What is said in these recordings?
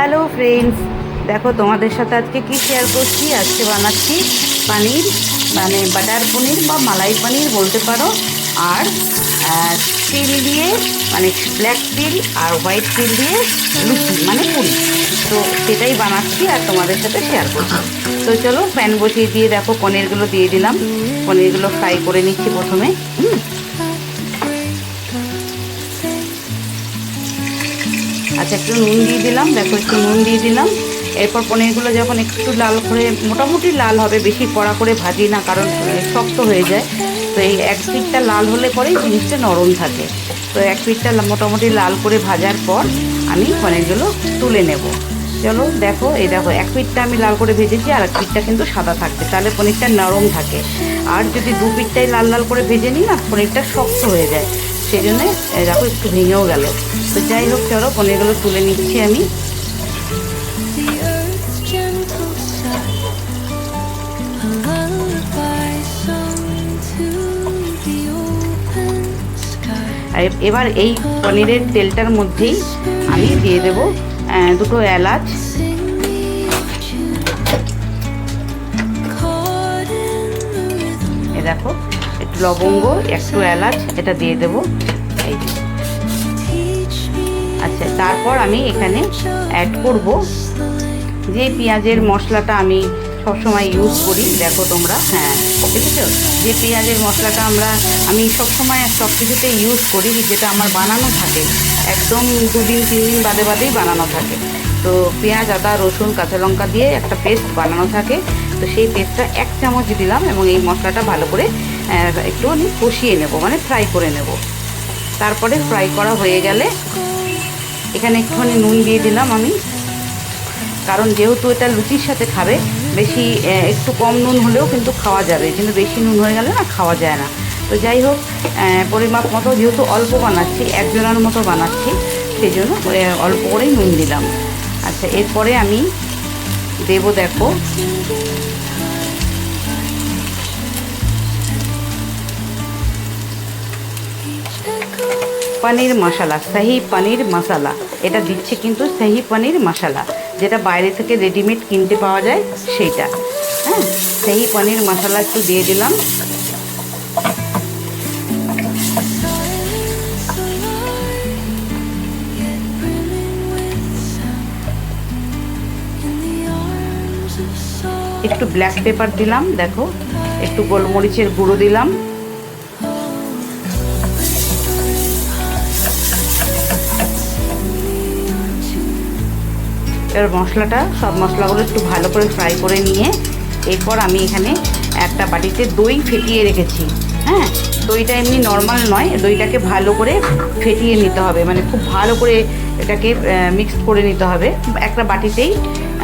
Hello friends দেখো, তোমাদের সাথে আজকে কি শেয়ার করছি? আজকে বানাচ্ছি পানির মানে বাটার পনির বা মালাই পনির বলতে পারো। আর তিল দিয়ে মানে ব্ল্যাক তিল আর হোয়াইট তিল দিয়ে লুচি মানে পুরি। তো সেটাই বানাচ্ছি আর তোমাদের সাথে শেয়ার করছি। তো চলো প্যান বসিয়ে দিয়ে দেখো, পনিরগুলো দিয়ে দিলাম। পনিরগুলো ফ্রাই করে নিচ্ছি প্রথমে। হুম? আচ্ছা একটু নুন দিয়ে দিলাম, দেখো একটু নুন দিয়ে দিলাম। এরপর পনিরগুলো যখন একটু লাল করে, মোটামুটি লাল হবে, বেশি কড়া করে ভাজি না, কারণ শক্ত হয়ে যায়। তো এই এক পিঠটা লাল হলে পরেই জিনিসটা নরম থাকে। তো এক পিঠটা মোটামুটি লাল করে ভাজার পর আমি পনিরগুলো তুলে নেব। চলো দেখো, এই দেখো, এক পিঠটা আমি লাল করে ভেজেছি, আর এক পিঠটা কিন্তু সাদা থাকবে তাহলে পনিরটা নরম থাকে। আর যদি দু পিঠটাই লাল লাল করে ভেজে নিই, না, পনিরটা শক্ত হয়ে যায়। সেই জন্যে দেখো, একটু ভেঙেও গেল তো যাই হোক, চলো, পনিরগুলো তুলে নিচ্ছি আমি এবার এই পনিরের তেলটার মধ্যেই আমি দিয়ে দেবো দুটো এলাচ. এ, দেখো লবঙ্গ, একটু এলাচ, এটা দিয়ে দেবো। এই আচ্ছা তারপর আমি এখানে অ্যাড করব। যে পেঁয়াজের মশলাটা আমি সবসময় ইউজ করি, দেখো তোমরা হ্যাঁ দেখেছ যে পেঁয়াজের মশলাটা আমরা, আমি সবসময় সব কিছুতে ইউজ করি, যেটা আমার বানানো থাকে। একদম দুদিন, তিন দিন বাদে বাদেই বানানো থাকে। তো পেঁয়াজ, আদা, রসুন, কাঁচা লঙ্কা দিয়ে একটা পেস্ট বানানো থাকে। তো সেই পেস্টটা এক চামচ দিলাম এবং এই মশলাটা ভালো করে আহ, একটুখানি কষিয়ে নেব মানে ফ্রাই করে নেব। তারপরে ফ্রাই করা হয়ে গেলে এখানে একটুখানি নুন দিয়ে দিলাম আমি। কারণ যেহেতু এটা লুচির সাথে খাবে বেশি একটু কম নুন হলেও কিন্তু খাওয়া যাবে। কিন্তু বেশি নুন হয়ে গেলে না খাওয়া যায় না। তো যাই হোক পরিমাপ মতো যেহেতু অল্প বানাচ্ছি একজনের মতো বানাচ্ছি সেই জন্য অল্প করেই নুন দিলাম। আচ্ছা এরপরে আমি দেবো দেখো পনির মশলা শাহি পনির মশলা। এটা দিচ্ছে কিন্তু শাহি পনির মশালা, যেটা বাইরে থেকে রেডিমেড কিনতে পাওয়া যায় সেইটা। হ্যাঁ শাহি পনির মশলা একটু দিয়ে দিলাম. একটু ব্ল্যাক পেপার দিলাম, দেখো। একটু গোলমরিচের গুঁড়ো দিলাম। এবার মশলাটা, সব মশলাগুলো একটু ভালো করে ফ্রাই করে নিয়ে এরপর আমি এখানে একটা বাটিতে দই ফেটিয়ে রেখেছি। হ্যাঁ? দইটা এমনি নর্মাল নয়, দইটাকে ভালো করে ফেটিয়ে নিতে হবে। মানে খুব ভালো করে এটাকে মিক্স করে নিতে হবে। একটা বাটিতেই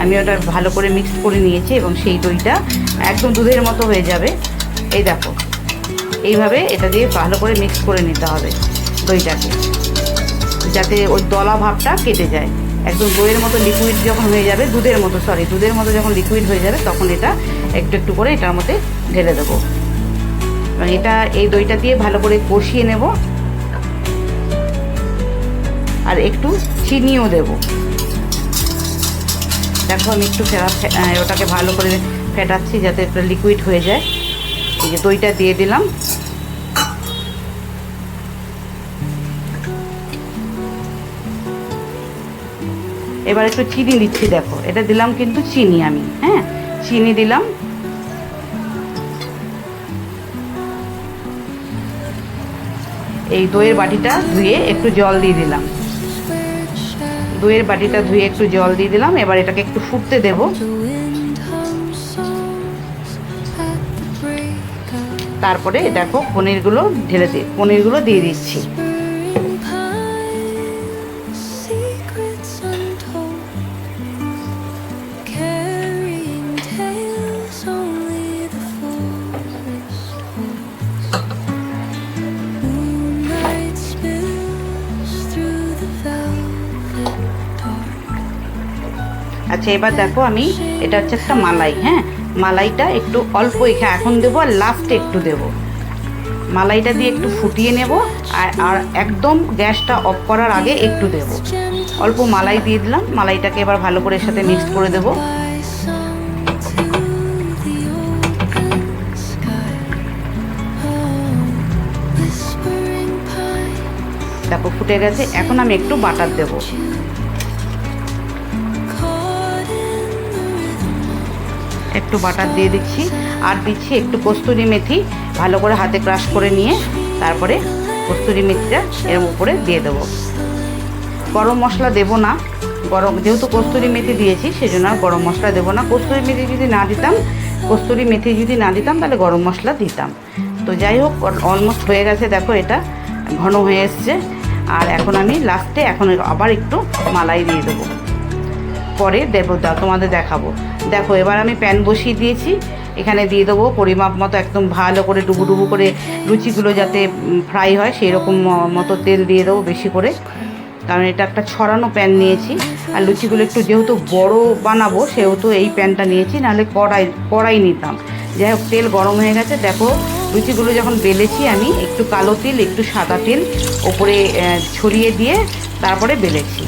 আমি ওটা ভালো করে মিক্স করে নিয়েছি এবং সেই দইটা একদম দুধের মতো হয়ে যাবে। এই দেখো, এইভাবে এটা দিয়ে ভালো করে মিক্স করে নিতে হবে দইটাকে, যাতে ওই দলা ভাবটা কেটে যায়। একদম দইয়ের মতো লিকুইড যখন হয়ে যাবে, দুধের মতো সরি দুধের মতো যখন লিকুইড হয়ে যাবে, তখন এটা একটু একটু করে এটার মধ্যে ঢেলে দেবো। এবং এটা, এই দইটা দিয়ে ভালো করে কষিয়ে নেব। আর একটু চিনিও দেব। দেখো, আমি একটু ফেরা ওটাকে ভালো করে ফেটাচ্ছি যাতে লিকুইড হয়ে যায়। এই যে দইটা দিয়ে দিলাম। এবার একটু চিনি দিচ্ছি, দেখো। এটা দিলাম কিন্তু চিনি আমি হ্যাঁ? চিনি দিলাম। এই দইয়ের বাটিটা ধুয়ে একটু জল দিয়ে দিলাম। দইয়ের বাটিটা ধুয়ে একটু জল দিয়ে দিলাম। এবার এটাকে একটু ফুটতে দেব। তারপরে দেখো, পনিরগুলো ঢেলে দিয়ে, পনিরগুলো দিয়ে দিচ্ছি। আচ্ছা এবার দেখো আমি, এটা হচ্ছে একটা মালাই হ্যাঁ? মালাইটা একটু অল্প এখানে, এখন দেবো আর লাস্টে একটু দেবো। মালাইটা দিয়ে একটু ফুটিয়ে নেব আর আর একদম গ্যাসটা অফ করার আগে একটু দেব। অল্প মালাই দিয়ে দিলাম, মালাইটাকে এবার ভালো করে এর সাথে মিক্স করে দেবো. দেখো, ফুটে গেছে, এখন আমি একটু বাটার দেবো। একটু বাটার দিয়ে দিচ্ছি। আর দিচ্ছি একটু কস্তুরি মেথি, ভালো করে হাতে ক্রাশ করে নিয়ে তারপরে কস্তুরি মেথিটা এর উপরে দিয়ে দেবো। গরম মশলা দেবো না। গরম যেহেতু কস্তুরি মেথি দিয়েছি, সেজন্য আর গরম মশলা দেবো না। কস্তুরি মেথি যদি না দিতাম, কস্তুরি মেথি যদি না দিতাম, তাহলে গরম মশলা দিতাম। তো যাই হোক অলমোস্ট হয়ে গেছে। দেখো এটা ঘন হয়ে এসছে। আর এখন আমি লাস্টে এখন আবার একটু মালাই দিয়ে দেবো। পরে দেবো দা তোমাদের দেখাবো। দেখো, এবার আমি প্যান বসিয়ে দিয়েছি। এখানে দিয়ে দেবো পরিমাপ মতো একদম ভালো করে ডুবু ডুবু করে লুচিগুলো যাতে ফ্রাই হয় সেই রকম মতো তেল দিয়ে দেবো বেশি করে। কারণ এটা একটা ছড়ানো প্যান নিয়েছি। আর লুচিগুলো একটু যেহেতু বড় বানাবো, সেহেতু এই প্যানটা নিয়েছি, নাহলে কড়াই কড়াই নিতাম। যাই হোক, তেল গরম হয়ে গেছে। দেখো লুচিগুলো যখন বেলেছি আমি, একটু কালো তিল, একটু সাদা তিল, ওপরে ছড়িয়ে দিয়ে তারপরে বেলেছি।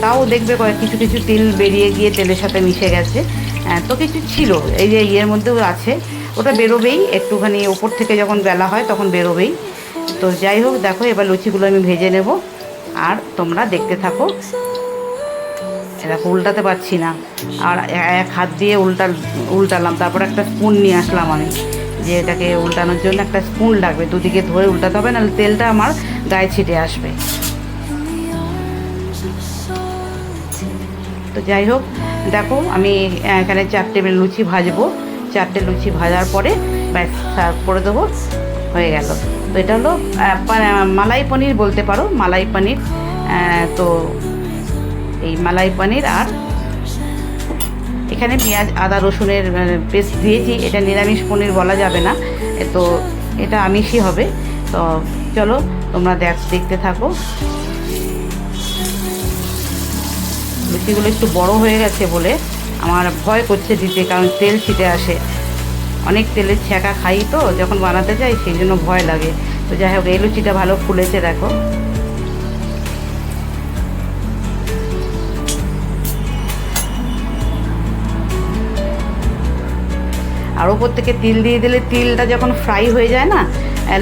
তাও দেখবে কয়েক কিছু কিছু তিল বেরিয়ে গিয়ে তেলের সাথে মিশে গেছে। আহ, তো কিছু ছিল এই যে ইয়ের মধ্যেও আছে। ওটা বেরোবেই একটুখানি ওপর থেকে যখন বেলা হয় তখন বেরোবেই। তো যাই হোক দেখো এবার লুচিগুলো আমি ভেজে নেব। আর তোমরা দেখতে থাকো। দেখো উল্টাতে পারছি না। আর এক হাত দিয়ে উল্টা উল্টালাম তারপর একটা স্পুন নিয়ে আসলাম আমি। যে এটাকে উল্টানোর জন্য একটা স্পুন লাগবে দুদিকে ধরে উল্টাতে হবে নাহলে তেলটা আমার গায়ে ছিটে আসবে। তো যাই হোক, দেখো আমি এখানে চারটে লুচি ভাজবো। চারটে লুচি ভাজার পরে ব্যাস, সার্ভ করে দেবো। হয়ে গেল। তো এটা হলো মালাই পনির বলতে পারো, মালাই পনির। তো এই মালাই পনির আর এখানে পেঁয়াজ, আদা, রসুনের পেস্ট দিয়েছি। এটা নিরামিষ পনির বলা যাবে না। তো এটা আমিষই হবে। তো চলো তোমরা দেখ, দেখতে থাকো। লুচিগুলো একটু বড় হয়ে গেছে বলে আমার ভয় করছে দিতে, কারণ তেল ছিটে আসে। অনেক তেলের ছ্যাঁকা খাই তো, যখন বানাতে যাই সেই জন্য ভয় লাগে। তো যাই হোক, এই লুচিটা ভালো ফুলেছে, দেখো। আর ওপর থেকে তিল দিয়ে দিলে তিলটা যখন ফ্রাই হয়ে যায় না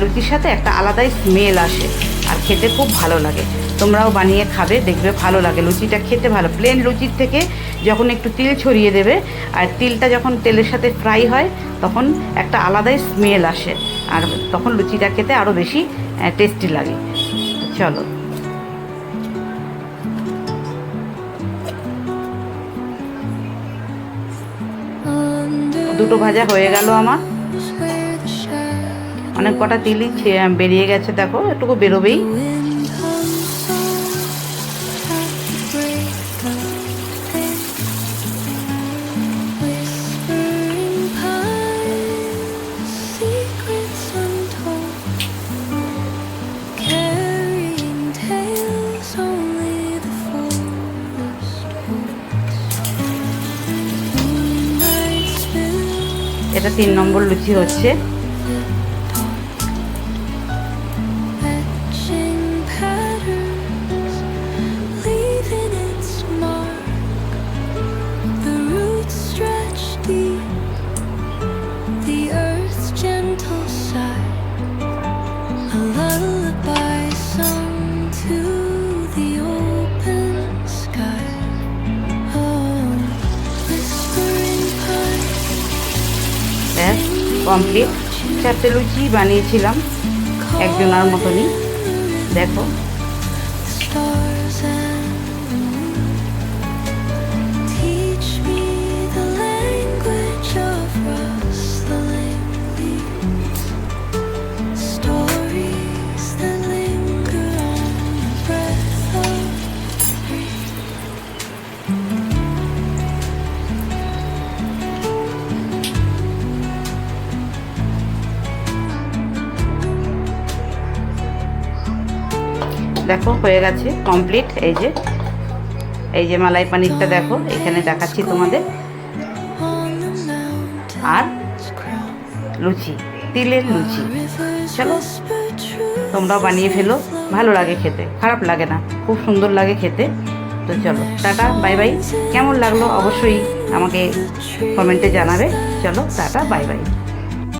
লুচির সাথে একটা আলাদাই স্মেল আসে। আর খেতে খুব ভালো লাগে। তোমরাও বানিয়ে খাবে, দেখবে ভালো লাগে। লুচিটা খেতে ভালো প্লেন লুচির থেকে যখন একটু তিল ছড়িয়ে দেবে, আর তিলটা যখন তেলের সাথে ফ্রাই হয়, তখন একটা আলাদাই স্মেল আসে। আর তখন লুচিটা খেতে আরও বেশি টেস্টি লাগে। চলো। দুটো ভাজা হয়ে গেল আমার। অনেক কটা তিলই ছে- বেরিয়ে গেছে দেখো একটুকু বেরোবেই। এটা তিন নম্বর লুচি the কমপ্লিট চারটে লুচি বানিয়েছিলাম একজনার মতনই। দেখো। দেখো, হয়ে গেছে কমপ্লিট এই যে এই যে মালাই পানিরটা দেখো, এখানে দেখাচ্ছি তোমাদের। আর লুচি, তিলের লুচি। চলো, তোমরাও বানিয়ে ফেলো, ভালো লাগে খেতে, খারাপ লাগে না, খুব সুন্দর লাগে খেতে। তো চলো, টাটা, বাই বাই। কেমন লাগল অবশ্যই আমাকে কমেন্টে জানাবে। চলো, টাটা, বাই বাই।